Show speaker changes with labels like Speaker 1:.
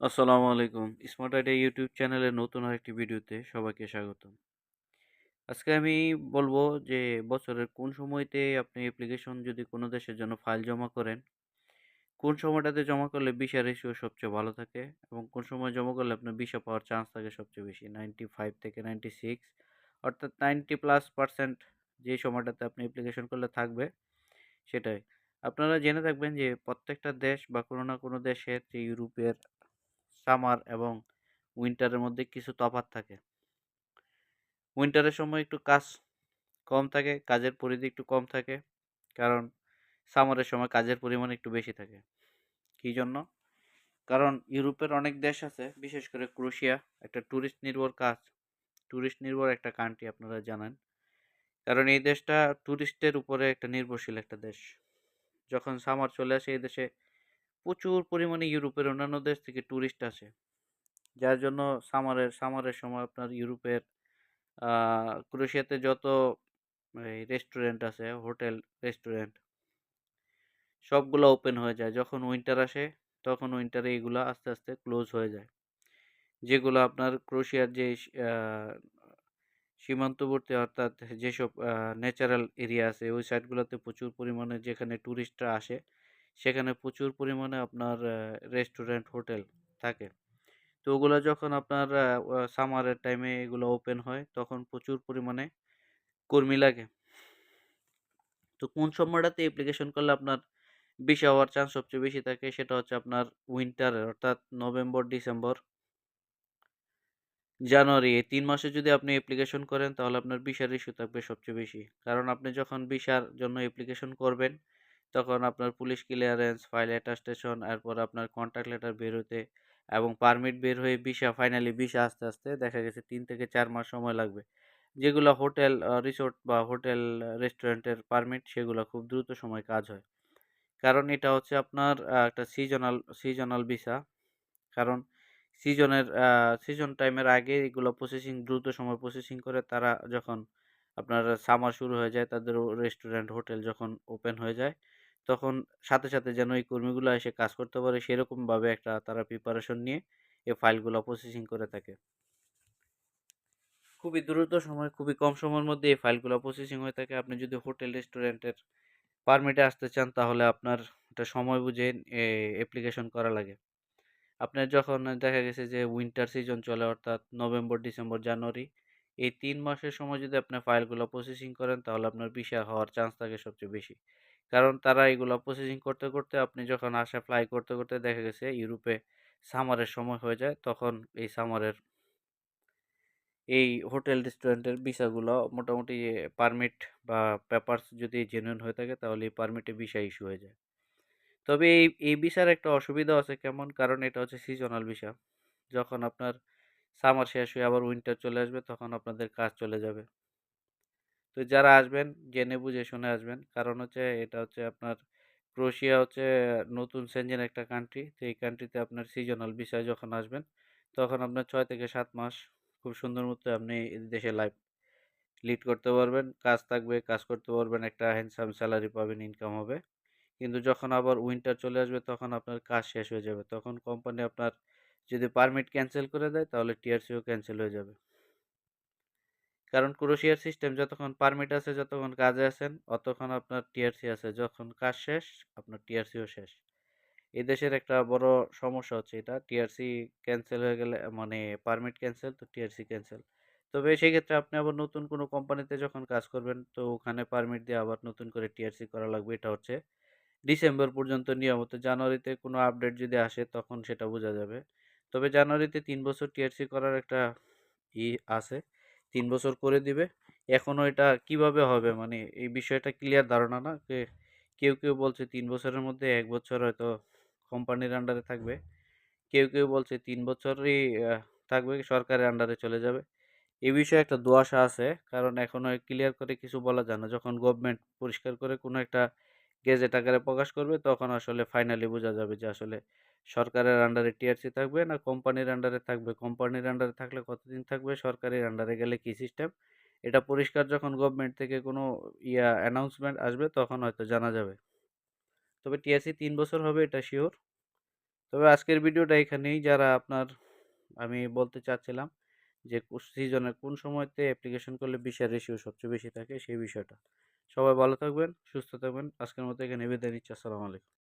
Speaker 1: আসসালামু আলাইকুম। Smart idea YouTube চ্যানেলের নতুন আরেকটি ভিডিওতে সবাইকে স্বাগতম। আজকে আমি বলব যে, বছরের কোন সময়তে আপনি অ্যাপ্লিকেশন যদি কোনো দেশের জন্য ফাইল জমা করেন, কোন সময়টাতে জমা করলে ভিসা রেশিও সবচেয়ে ভালো থাকে এবং কোন সময় জমা করলে আপনার ভিসা পাওয়ার চান্স থাকে সবচেয়ে বেশি? নাইনটি ফাইভ থেকে নাইনটি সিক্স অর্থাৎ নাইনটি প্লাস পার্সেন্ট যে সময়টাতে আপনি অ্যাপ্লিকেশন করলে থাকবে, সেটাই। আপনারা জেনে থাকবেন যে, প্রত্যেকটা দেশ বা কোনো না কোনো দেশের যে ইউরোপের সামার এবং উইন্টারের মধ্যে কিছু তফাৎ থাকে। উইন্টারের সময় একটু কাজ কম থাকে, কাজের পরিধি একটু কম থাকে, কারণ সামারের সময় কাজের পরিমাণ একটু বেশি থাকে। কী জন্য? কারণ ইউরোপের অনেক দেশ আছে, বিশেষ করে ক্রোশিয়া, একটা ট্যুরিস্ট নির্ভর কাজ। ট্যুরিস্ট নির্ভর একটা কান্ট্রি আপনারা জানেন। কারণ এই দেশটা ট্যুরিস্টের উপরে একটা নির্ভরশীল একটা দেশ। যখন সামার চলে আসে, এই দেশে প্রচুর পরিমাণে ইউরোপের অন্যান্য দেশ থেকে ট্যুরিস্ট আসে। যার জন্য সামারের সামারের সময় আপনার ইউরোপের ক্রোয়েশিয়াতে যত এই রেস্টুরেন্ট আছে, হোটেল রেস্টুরেন্ট সবগুলো ওপেন হয়ে যায়। যখন উইন্টার আসে, তখন উইন্টারে এগুলো আস্তে আস্তে ক্লোজ হয়ে যায়। যেগুলো আপনার ক্রোয়েশিয়ার যে সীমান্তবর্তী অর্থাৎ যেসব ন্যাচারাল এরিয়া আছে, ওই সাইডগুলোতে প্রচুর পরিমাণে যেখানে ট্যুরিস্টরা আসে সেখানে প্রচুর পরিমাণে আপনার রেস্টুরেন্ট হোটেল থাকে। তো ওগুলো যখন আপনার সামারের টাইমে এগুলো ওপেন হয়, তখন প্রচুর পরিমাণে কর্মী লাগে। তো কোন সময়টাতে অ্যাপ্লিকেশন করলে আপনার ভিসা হওয়ার চান্স সবচেয়ে বেশি থাকে? সেটা হচ্ছে আপনার উইন্টারের অর্থাৎ নভেম্বর ডিসেম্বর জানুয়ারি এই তিন মাসে যদি আপনি অ্যাপ্লিকেশন করেন, তাহলে আপনার ভিসার ইস্যু থাকবে সবচেয়ে বেশি। কারণ আপনি যখন ভিসার জন্য অ্যাপ্লিকেশন করবেন তখন আপনার পুলিশ ক্লিয়ারেন্স, ফাইল অ্যাটাস্টেশন, এরপর আপনার কন্ট্যাক্ট লেটার বের হতে এবং পারমিট বের হয়ে ভিসা ফাইনালি ভিসা আস্তে আস্তে দেখা গেছে তিন থেকে চার মাস সময় লাগবে। যেগুলো হোটেল রিসোর্ট বা হোটেল রেস্টুরেন্টের পারমিট সেগুলো খুব দ্রুত সময় কাজ হয়। কারণ এটা হচ্ছে আপনার একটা সিজনাল সিজনাল ভিসা কারণ সিজনের সিজন টাইমের আগে এগুলো প্রসেসিং দ্রুত সময় প্রসেসিং করে তারা যখন আপনার সামার শুরু হয়ে যায়, তাদের রেস্টুরেন্ট হোটেল যখন ওপেন হয়ে যায় তখন সাথে সাথে যেন এই কর্মীগুলো এসে কাজ করতে পারে সেরকমভাবে একটা তারা প্রিপারেশন নিয়ে এই ফাইলগুলো প্রসেসিং করে থাকে। খুবই দ্রুত সময়, খুবই কম সময়ের মধ্যে এই ফাইলগুলো প্রসেসিং হয়ে থাকে। আপনি যদি হোটেল রেস্টুরেন্টের পারমিটে আসতে চান, তাহলে আপনার একটা সময় বুঝে অ্যাপ্লিকেশন করা লাগে। আপনার যখন দেখা গেছে যে উইন্টার সিজন চলে, অর্থাৎ নভেম্বর ডিসেম্বর জানুয়ারি এই তিন মাসের সময় যদি আপনি ফাইলগুলো প্রসেসিং করেন, তাহলে আপনার ভিসা হওয়ার চান্স থাকে সবচেয়ে বেশি। কারণ তারা এগুলো প্রসেসিং করতে করতে আপনি যখন আসা ফ্লাই করতে করতে দেখা গেছে ইউরোপে সামারের সময় হয়ে যায়, তখন এই সামারের এই হোটেল রেস্টুরেন্টের ভিসাগুলো মোটামুটি পারমিট বা পেপারস যদি জেনুইন হয়ে থাকে তাহলে এই পারমিটে ভিসা ইস্যু হয়ে যায়। তবে এই এই ভিসার একটা অসুবিধা আছে কেমন? কারণ এটা হচ্ছে সিজনাল ভিসা যখন আপনার সামার শেষ হয়ে আবার উইন্টার চলে আসবে, তখন আপনাদের কাজ চলে যাবে। তো যারা আসবেন, জেনে বুঝে শুনে আসবেন। কারণ হচ্ছে এটা হচ্ছে আপনার ক্রোশিয়া হচ্ছে নতুন সেনজেন একটা কান্ট্রি তো এই কান্ট্রিতে আপনার সিজনাল বিষয় যখন আসবেন, তখন আপনার ছয় থেকে সাত মাস খুব সুন্দর মতো আপনি দেশে লাইফ লিড করতে পারবেন। কাজ থাকবে, কাজ করতে পারবেন, একটা হ্যান্ডসাম স্যালারি পাবেন ইনকাম হবে। কিন্তু যখন আবার উইন্টার চলে আসবে, তখন আপনার কাজ শেষ হয়ে যাবে। তখন কোম্পানি আপনার যদি পারমিট ক্যান্সেল করে দেয়, তাহলে টিআরসিও ক্যান্সেল হয়ে যাবে। কারণ ক্রোশিয়ার সিস্টেম যতক্ষণ পারমিট আছে, যতক্ষণ কাজে আছেন, অতক্ষণ আপনার টিআরসি আছে। যখন কাজ শেষ, আপনার টিআরসিও শেষ। এই দেশের একটা বড় সমস্যা হচ্ছে এটা। টিআরসি ক্যান্সেল হয়ে গেলে মানে পারমিট ক্যান্সেল তো টিআরসি ক্যান্সেল তবে সেই ক্ষেত্রে আপনি আবার নতুন কোনো কোম্পানিতে যখন কাজ করবেন, তো ওখানে পারমিট দিয়ে আবার নতুন করে টিআরসি করা লাগবে। এটা হচ্ছে ডিসেম্বর পর্যন্ত নিয়মিত। জানুয়ারিতে কোনো আপডেট যদি আসে, তখন সেটা বোঝা যাবে। তবে জানুয়ারিতে তিন বছর টিআরসি করার একটা ই আছে। তিন বছর করে দিবে। এখনও এটা কীভাবে হবে? মানে এই বিষয়টা ক্লিয়ার ধারণা না? কেউ কেউ বলছে তিন বছরের মধ্যে এক বছর হয়তো কোম্পানির আন্ডারে থাকবে। কেউ কেউ বলছে তিন বছরই থাকবে, সরকারের আন্ডারে চলে যাবে। এই বিষয়ে একটা দোয়াশা আছে। কারণ এখনও ক্লিয়ার করে কিছু বলা যায় না। যখন গভর্নমেন্ট পরিষ্কার করে কোনো একটা গেজেট আকারে প্রকাশ করবে, তখন আসলে ফাইনালি বোঝা যাবে যে আসলে সরকারের আন্ডারে টিআরসি থাকবে না কোম্পানির আন্ডারে থাকবে। কোম্পানির আন্ডারে থাকলে কতদিন থাকবে? সরকারের আন্ডারে গেলে কী সিস্টেম এটা পরিষ্কার যখন গভর্নমেন্ট থেকে কোনো ইয়া অ্যানাউন্সমেন্ট আসবে, তখন হয়তো জানা যাবে। তবে টিআরসি তিন বছর হবে, এটা শিওর তবে আজকের ভিডিওটা এখানেই। যারা আপনার, আমি বলতে চাচ্ছিলাম যে সিজনের কোন সময়তে অ্যাপ্লিকেশন করলে বিষের রেশিও সবচেয়ে বেশি থাকে, সেই বিষয়টা। সবাই ভালো থাকবেন সুস্থ থাকবেন। আজকের মতো এখানে বিদায় নিচ্ছি। আসসালামু আলাইকুম।